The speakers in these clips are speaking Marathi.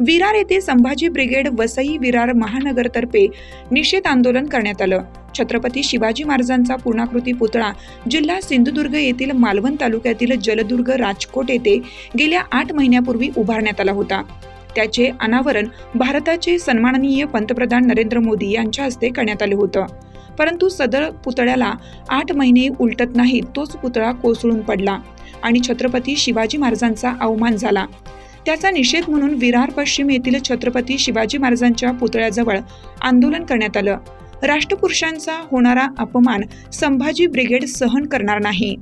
विरार येथे संभाजी ब्रिगेड वसई विरार महानगरतर्फे निषेध आंदोलन करण्यात आलं. छत्रपती शिवाजी महाराजांचा पूर्णाकृती पुतळा जिल्हा सिंधुदुर्ग येथील मालवण तालुक्यातील जलदुर्ग राजकोट येथे गेल्या आठ महिन्यापूर्वी उभारण्यात आला होता. त्याचे अनावरण भारताचे सन्माननीय पंतप्रधान नरेंद्र मोदी यांच्या हस्ते करण्यात आले होतं. परंतु सदर पुतळ्याला आठ महिने उलटत नाहीत तोच पुतळा कोसळून पडला आणि छत्रपती शिवाजी महाराजांचा अवमान झाला. त्याचा निषेध म्हणून विरार पश्चिम येथील छत्रपती शिवाजी महाराजांच्या पुतळ्याजवळ आंदोलन करण्यात आलं. राष्ट्रपुरुषांचा होणारा अपमान संभाजी ब्रिगेड सहन करणार नाही.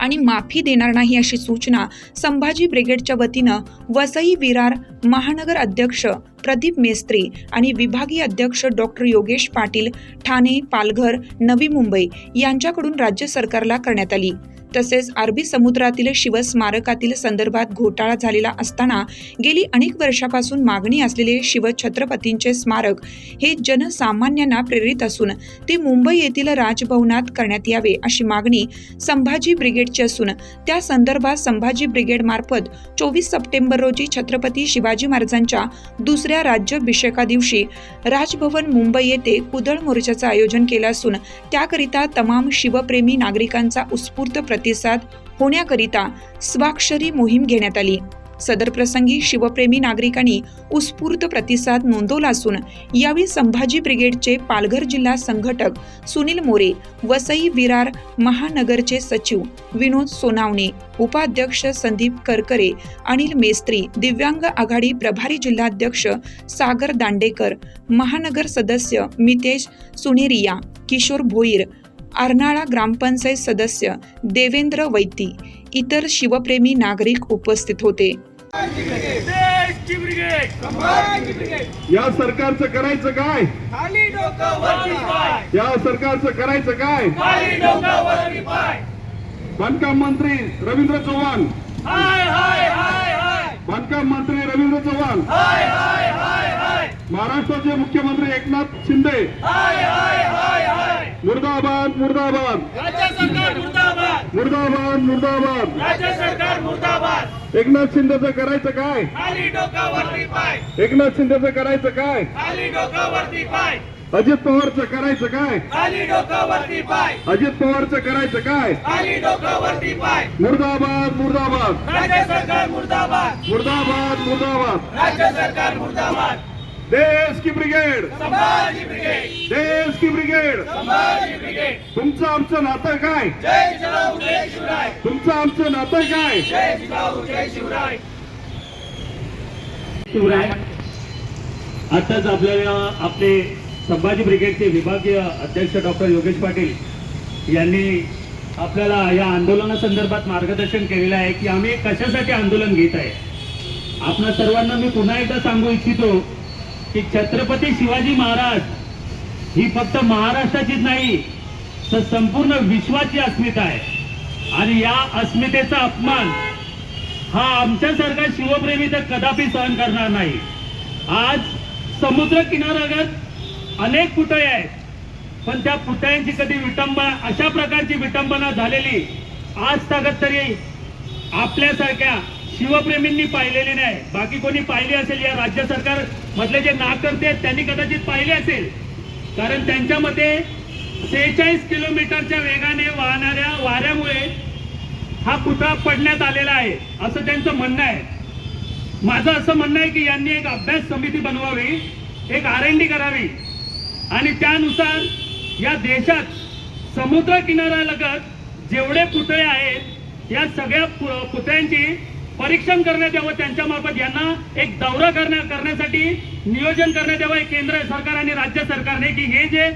आणि माफी देणार नाही अशी सूचना संभाजी ब्रिगेडच्या वतीनं वसई विरार महानगर अध्यक्ष प्रदीप मेस्त्री आणि विभागीय अध्यक्ष डॉक्टर योगेश पाटील ठाणे पालघर नवी मुंबई यांच्याकडून राज्य सरकारला करण्यात आली. तसेच अरबी समुद्रातील शिवस्मारकातील संदर्भात घोटाळा झालेला असताना गेली अनेक वर्षापासून मागणी असलेले शिवछत्रपतींचे स्मारक हे जनसामान्यांना प्रेरित असून ते मुंबई येथील राजभवनात करण्यात यावे अशी मागणी संभाजी ब्रिगेडची असून त्या संदर्भात संभाजी ब्रिगेडमार्फत चोवीस सप्टेंबर रोजी छत्रपती शिवाजी महाराजांच्या दुसऱ्या राज्याभिषेका दिवशी राजभवन मुंबई येथे कुदळ मोर्चाचं आयोजन केलं असून त्याकरिता तमाम शिवप्रेमी नागरिकांचा उत्स्फूर्त प्रतिसाद होण्याकरिता स्वाक्षरी मोहीम घेण्यात आली. सदर प्रसंगी शिवप्रेमी नागरिकांनी उत्स्फूर्त प्रतिसाद नोंदवला असून यावेळी संभाजी ब्रिगेडचे पालघर जिल्हा संघटक सुनील मोरे वसई विरार महानगरचे सचिव विनोद सोनावणे उपाध्यक्ष संदीप करकरे अनिल मेस्त्री दिव्यांग आघाडी प्रभारी जिल्हाध्यक्ष सागर दांडेकर महानगर सदस्य मितेश सुनेरिया किशोर भोईर अर्नाळा ग्रामपंचायत सदस्य देवेंद्र वैती इतर शिवप्रेमी नागरिक उपस्थित होते. या सरकारचं करायचं काय? या सरकारचं करायचं काय? बांधकाम मंत्री रवींद्र चव्हाण. बांधकाम मंत्री रवींद्र चव्हाण. महाराष्ट्राचे मुख्यमंत्री एकनाथ शिंदे. हाय हाय हाय मुर्दाबाद मुर्दाबाद. राज्य सरकार मुर्दाबाद. मुर्दाबाद मुर्दाबाद. राज्य सरकार मुर्दाबाद. एकनाथ शिंदेचं करायचं काय? खाली डोकं वरती पाय. एकनाथ शिंदेचं करायचं काय? खाली डोकं वरती पाय. अजित पवारचं करायचं काय? खाली डोकं वरती पाय. अजित पवारचं करायचं काय? खाली पाय. मुर्दाबाद मुर्दाबाद. राज्य सरकार मुर्दाबाद. मुर्दाबाद मुर्दाबाद. राज्य सरकार मुर्दाबाद. देश की ब्रिगेड. संभाजी ब्रिगेड. देश की ब्रिगेड. संभाजी ब्रिगेड. तुमचं आमचं नातं काय? जय शिवराय. तुमचं आमचं नातं काय? जय शिवराय. शिवराय आताच आपल्याला आपले संभाजी ब्रिगेडचे विभागीय अध्यक्ष डॉक्टर योगेश पाटील यांनी आपल्याला या आंदोलनासंदर्भात मार्गदर्शन केलेलं आहे की आम्ही कशासाठी आंदोलन घेत आहे. आपणा सर्वांना मी पुन्हा एकदा सांगू इच्छितो की छत्रपती शिवाजी महाराज ही फक्त महाराष्ट्राचीच नाही तर संपूर्ण विश्वाची अस्मिता आहे. आणि या अस्मितेचा अपमान हा आमच्यासारखा शिवप्रेमी तर कदापि सहन करणार नाही. आज समुद्र किनाऱ्यागत अनेक पुतळे आहेत पण त्या पुतळ्यांची कधी विटंबना अशा प्रकारची विटंबना झालेली आज तागत तरी आपल्यासारख्या शिवप्रेमींनी पाहिलेली नाही. बाकी कोणी पाहिली असेल या राज्य सरकार मधले जे नाकर्ते आहेत त्यांनी कदाचित पाहिले असेल. कारण त्यांच्या मते सेहेचाळीस किलोमीटरच्या वेगाने वाहणाऱ्या वाऱ्यामुळे हा पुतळा पडण्यात आलेला आहे असं त्यांचं म्हणणं आहे. माझं असं म्हणणं आहे की यांनी एक अभ्यास समिती बनवावी एक आर एन डी करावी. आणि त्यानुसार या देशात समुद्र किनाऱ्यालगत जेवढे पुतळे आहेत या सगळ्या पु- पुतळ्यांची परीक्षण करण्यात यावं त्यांच्या मार्फत यांना एक दौरा करण्या करण्यासाठी नियोजन करण्यात यावं केंद्र सरकार आणि राज्य सरकारने की हे जे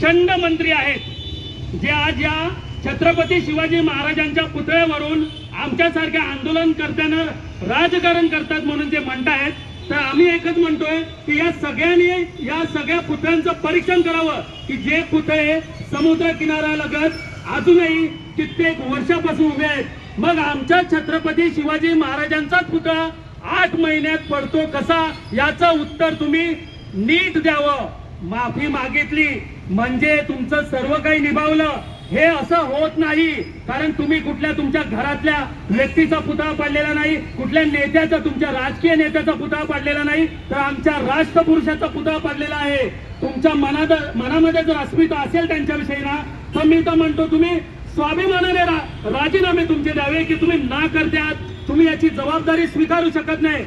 षंड मंत्री आहेत जे आज या छत्रपती शिवाजी महाराजांच्या पुतळ्यावरून आमच्यासारख्या आंदोलनकर्त्यांना राजकारण करतात म्हणून जे म्हणतायत तर आम्ही एकच म्हणतोय की या सगळ्यांनी या सगळ्या पुतळ्यांचं परीक्षण करावं की जे पुतळे समुद्र किनाऱ्यालगत अजूनही कित्येक वर्षापासून उभे आहेत. मग आमच्या छत्रपती शिवाजी महाराजांचाच पुतळा आठ महिन्यात पडतो कसा? याचं उत्तर तुम्ही नीट द्यावं. माफी मागितली. म्हणजे तुमचं सर्व काही निभावलं. हे असं होत नाही. कारण तुम्ही कुठल्या तुमच्या घरातल्या व्यक्तीचा पुतळा पडलेला नाही. कुठल्या नेत्याचा तुमच्या राजकीय नेत्याचा पुतळा पडलेला नाही. तर आमच्या राष्ट्रपुरुषाचा पुतळा पडलेला आहे. तुमच्या मनात मनामध्ये जर अस्मिता असेल त्यांच्याविषयी ना तर मी तर म्हणतो तुम्ही स्वाभिमानाने रा- राजीनामे तुमचे द्यावे की तुम्ही ना करत्यात तुम्ही याची जबाबदारी स्वीकारू शकत नाही.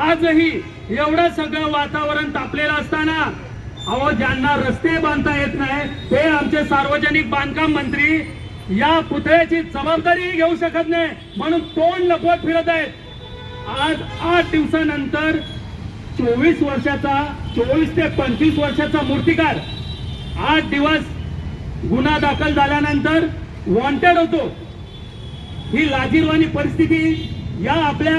आजही एवढं सगळं वातावरण तापलेलं असताना अहो ज्यांना रस्ते बांधता येत नाही ते आमचे सार्वजनिक बांधकाम मंत्री या पुतळ्याची जबाबदारी घेऊ शकत नाही. म्हणून तोंड लपवत फिरत आहेत. आज आठ दिवसानंतर चोवीस वर्षाचा चोवीस ते पंचवीस वर्षाचा मूर्तिकार आठ दिवस गुन्हा दाखल झाल्यानंतर वॉन्टेड होतो. ही लाजीरवाणी परिस्थिती या आपल्या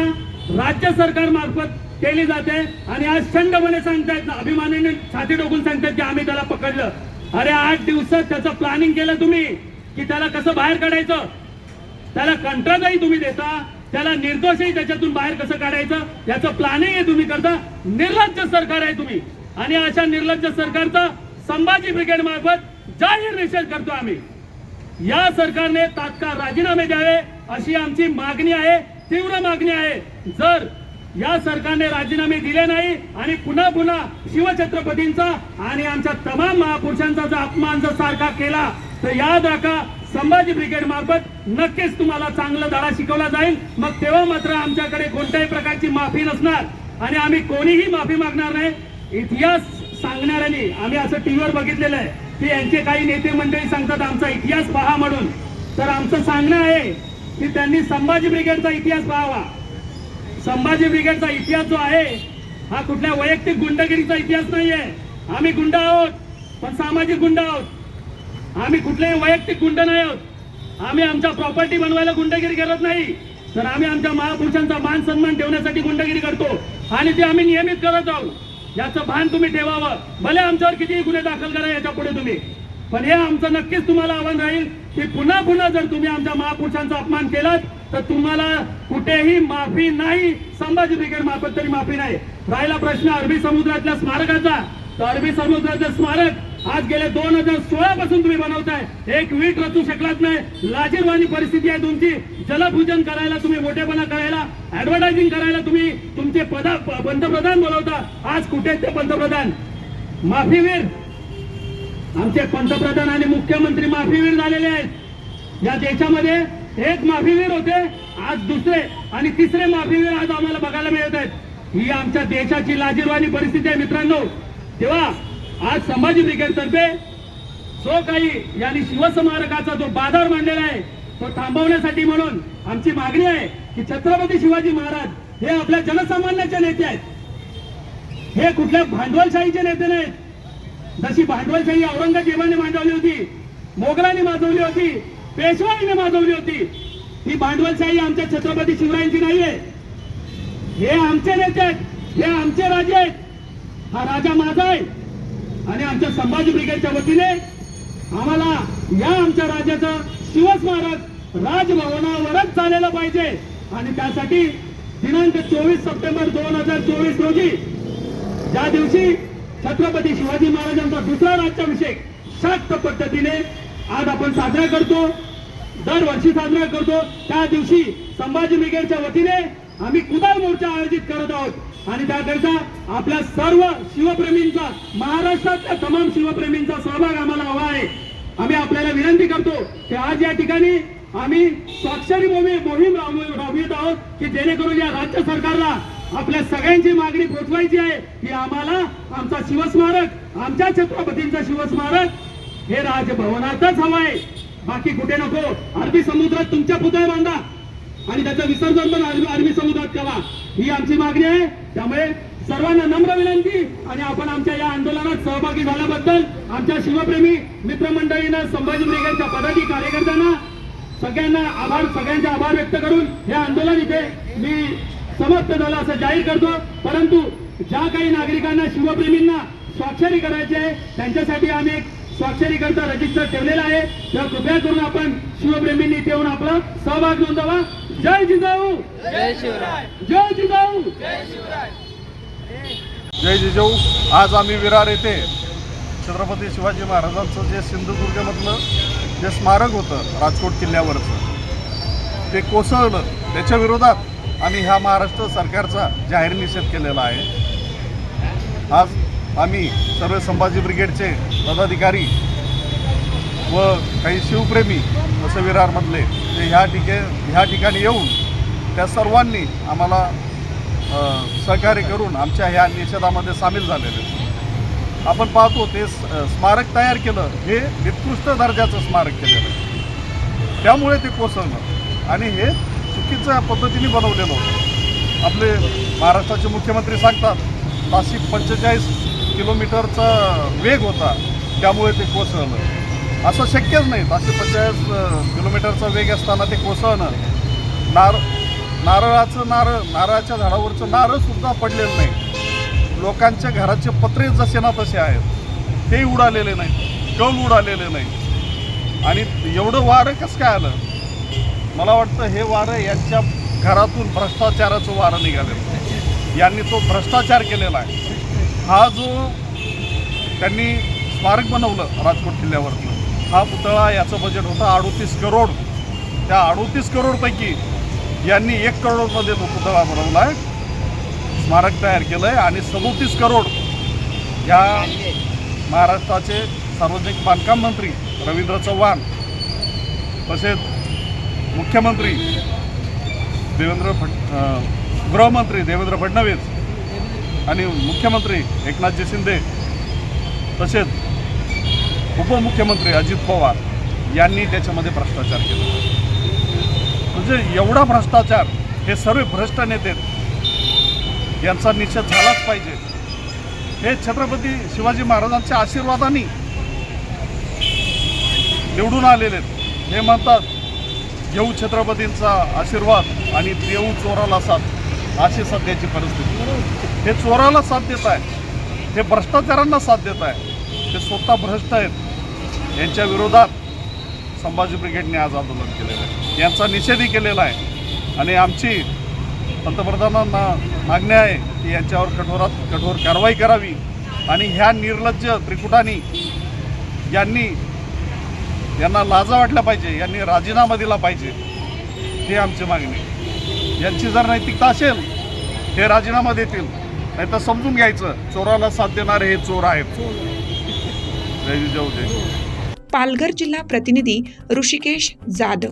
राज्य सरकार मार्फत केली जाते. आणि आज थंडपणे सांगतायत अभिमानाने छाती टोकून सांगतायत की आम्ही त्याला पकडलं. अरे आठ दिवसात त्याचं प्लॅनिंग केलं तुम्ही की त्याला कसं बाहेर काढायचं? त्याला कंत्राटही तुम्ही देता त्याला निर्दोषही त्याच्यातून बाहेर कसं काढायचं? याचं प्लॅनिंग तुम्ही करता. निर्लज्ज सरकार आहे तुम्ही. आणि अशा निर्लज्ज सरकारचा संभाजी ब्रिगेड मार्फत जाहीर निषेध करतो आम्ही. या सरकारने तात्काळ राजीनामे द्यावे अशी आमची मागणी आहे तीव्र मागणी आहे. जर या सरकारने राजीनामे दिले नाही आणि पुन्हा पुन्हा शिवछत्रपतींचा आणि आमच्या तमाम महापुरुषांचा जर अपमान जर सारखा केला तर याद राखा संभाजी ब्रिगेड मार्फत नक्कीच तुम्हाला चांगला धडा शिकवला जाईल. मग तेव्हा मात्र आमच्याकडे कोणत्याही प्रकारची माफी नसणार आणि आम्ही कोणीही माफी मागणार नाही. इतिहास सांगणाऱ्यांनी आम्ही असं टीव्हीवर बघितलेलं आहे. की यांचे काही नेते मंडळी सांगतात आमचा इतिहास पहा म्हणून. तर आमचं सांगणं आहे की त्यांनी संभाजी ब्रिगेडचा इतिहास पाहावा. संभाजी ब्रिगेडचा इतिहास जो आहे हा कुठल्या वैयक्तिक गुंडगिरीचा इतिहास नाहीये. आम्ही गुंड आहोत पण सामाजिक गुंड आहोत. आम्ही कुठलेही वैयक्तिक गुंड नाही आहोत. आम्ही आमच्या प्रॉपर्टी बनवायला गुंडगिरी करत नाही. तर आम्ही आमच्या महापुरुषांचा मान सन्मान ठेवण्यासाठी गुंडगिरी करतो. आणि ते आम्ही नियमित करत आहोत याचं भान तुम्ही ठेवावं. भले आमच्यावर कितीही गुन्हे दाखल करा याच्यापुढे तुम्ही. पण हे आमचं नक्कीच तुम्हाला आव्हान राहील की पुन्हा पुन्हा जर तुम्ही आमच्या महापुरुषांचा अपमान केलात तर तुम्हाला कुठेही माफी नाही. संभाजी ब्रिगेड मार्फत तरी माफी नाही. राहिला प्रश्न अरबी समुद्रातल्या स्मारकाचा. तर अरबी समुद्रातलं स्मारक आज गेले दोन हजार सोळा पासून तुम्ही बनवताय. एक वीट रचू शकलात नाही. लाजीरवाणी परिस्थिती आहे तुमची. जलपूजन करायला तुम्ही मोठेपणा करायला ऍडव्हर्टायझिंग करायला तुम्ही तुमचे पदा पंतप्रधान बोलवता. आज कुठे ते पंतप्रधान? माफीवीर आमचे पंतप्रधान आणि मुख्यमंत्री माफीवीर झालेले आहेत. या देशामध्ये एक माफीवीर होते आज दुसरे आणि तिसरे माफीवीर आज आम्हाला बघायला मिळत आहेत. ही आमच्या देशाची लाजीरवाणी परिस्थिती आहे मित्रांनो. तेव्हा आज संभाजी ब्रिगेडतर्फे जो काही यांनी शिवस्मारकाचा जो बाजार मांडलेला आहे तो थांबवण्यासाठी म्हणून आमची मागणी आहे की छत्रपती शिवाजी महाराज हे आपल्या जनसामान्याचे नेते आहेत. हे कुठल्या भांडवलशाहीचे नेते नाहीत. जशी भांडवलशाही औरंगजेबाने मांडवली होती मोगलांनी माजवली होती पेशवाईने माजवली होती ही भांडवलशाही आमच्या छत्रपती शिवरायांची नाहीये. हे आमचे नेते आहेत हे आमचे राजे आहेत. हा राजा माझा आहे. आणि आमच्या संभाजी ब्रिगेडच्या वतीने आम्हाला या आमच्या राजाचं शिवस्मारक राजभवनावरच झालेलं पाहिजे. आणि त्यासाठी दिनांक चोवीस सप्टेंबर दोन हजार चोवीस रोजी ज्या दिवशी छत्रपती शिवाजी महाराजांचा दुसरा राज्याभिषेक शाक्त पद्धतीने आज आपण साजरा करतो दरवर्षी साजरा करतो त्या दिवशी संभाजी ब्रिगेडच्या वतीने आम्ही कुदाल मोर्चा आयोजित करत आहोत. आणि त्याकरिता आपल्या सर्व शिवप्रेमींचा महाराष्ट्रातल्या तमाम शिवप्रेमींचा सहभाग आम्हाला हवा आहे. आम्ही आपल्याला विनंती करतो की आज या ठिकाणी आम्ही स्वाक्षरी मोहीम मोहीम राबवित आहोत की जेणेकरून या राज्य सरकारला आपल्या सगळ्यांची मागणी पोचवायची आहे की आम्हाला आमचा शिवस्मारक आमच्या छत्रपतींचा शिवस्मारक हे राजभवनातच हवं आहे. बाकी कुठे नको. अरबी समुद्रात तुमच्या पुतळे बांधा. आणि त्याचं विसर्जन पण अरबी समुद्रात करा. ही आमची मागणी आहे. त्यामुळे सर्वांना नम्र विनंती आणि आपण आमच्या या आंदोलनात सहभागी झाल्याबद्दल आमच्या शिवप्रेमी मित्रमंडळीनं संभाजी ब्रिगेडच्या पदाधिकारी कार्यकर्त्यांना सगळ्यांना आभार सगळ्यांचे आभार व्यक्त करून हे आंदोलन इथे मी समाप्त झालं असं जाहीर करतो. परंतु ज्या काही नागरिकांना शिवप्रेमींना स्वाक्षरी करायची आहे त्यांच्यासाठी आम्ही एक स्वाक्षरी करता रजिस्टर ठेवलेला आहे. तर कृपया करून आपण शिवप्रेमींनी इथे येऊन आपला सहभाग नोंदवा. जय जिजाऊ! जय शिवराय! जय जिजाऊ! जय जिजाऊ आज आम्ही विरार येथे छत्रपती शिवाजी महाराजांचं जे सिंधुदुर्गमधलं जे स्मारक होतं राजकोट किल्ल्यावरचं ते कोसळलं. त्याच्या विरोधात आम्ही ह्या महाराष्ट्र सरकारचा जाहीर निषेध केलेला आहे. आज आम्ही सर्व संभाजी ब्रिगेडचे पदाधिकारी व काही शिवप्रेमी जसं विरारमधले जे ह्या ठिके ह्या ठिकाणी येऊन त्या सर्वांनी आम्हाला सहकार्य करून आमच्या ह्या निषेधामध्ये सामील झालेले आपण पाहतो ते स्मारक तयार केलं हे निकृष्ट दर्जाचं स्मारक केलेलं आहे. त्यामुळे ते कोसळलं आणि हे चुकीच्या पद्धतीने बनवलेलं होतं. आपले महाराष्ट्राचे मुख्यमंत्री सांगतात पाचशे पंचेचाळीस किलोमीटरचा वेग होता त्यामुळे ते कोसळलं. असं शक्यच नाही. पाचशे पंचेचाळीस किलोमीटरचा वेग असताना ते कोसळणं नार नारळाचं नारळ नारळाच्या झाडावरचं नारळ सुद्धा पडलेलं नाही. लोकांच्या घराचे पत्रे जसे ना तसे आहेत. ते उडालेले नाही कल उडालेले नाही आणि एवढं वारं कसं काय आलं? मला वाटतं हे वारं यांच्या घरातून भ्रष्टाचाराचं वारं निघालेलं यांनी तो भ्रष्टाचार केलेला आहे. हा जो त्यांनी स्मारक बनवलं राजकोट किल्ल्यावरती हा पुतळा याचं बजेट होतं अडोतीस करोड. त्या अडोतीस करोडपैकी यांनी एक करोडमध्ये तो पुतळा बनवला आहे स्मारक तयार केलं आहे आणि सदोतीस करोड या महाराष्ट्राचे सार्वजनिक बांधकाम मंत्री रवींद्र चव्हाण तसेच मुख्यमंत्री देवेंद्र फड गृहमंत्री देवेंद्र फडणवीस आणि मुख्यमंत्री एकनाथजी शिंदे तसेच उपमुख्यमंत्री अजित पवार यांनी त्याच्यामध्ये भ्रष्टाचार केला. म्हणजे एवढा भ्रष्टाचार हे सर्व भ्रष्ट नेते यांचा निषेध झालाच पाहिजे. हे छत्रपती शिवाजी महाराजांच्या आशीर्वादाने निवडून आलेले आहेत. हे म्हणतात घेऊ छत्रपतींचा आशीर्वाद आणि देऊ चोराला साथ. अशी सध्याची परिस्थिती. हे चोराला साथ देत आहे. हे भ्रष्टाचारांना साथ देत आहे. ते स्वतः भ्रष्ट आहेत. यांच्या विरोधात संभाजी ब्रिगेडने आज आंदोलन केलेलं आहे. यांचा निषेधही केलेला आहे. आणि आमची पंतप्रधानांना मागणी आहे की यांच्यावर कठोरात कठोर कारवाई करावी. आणि ह्या निर्लज्ज त्रिकुटानी यांनी यांना लाजा वाटल्या पाहिजे यांनी राजीनामा दिला पाहिजे ही आमची मागणी आहे. यांची जर नैतिकता असेल हे राजीनामा देतील. नाही तर समजून घ्यायचं चोराला साथ देणारे हे चोर आहेत. जय जाऊ जय पालघर जिल्हा प्रतिनिधी ऋषिकेश जाधव.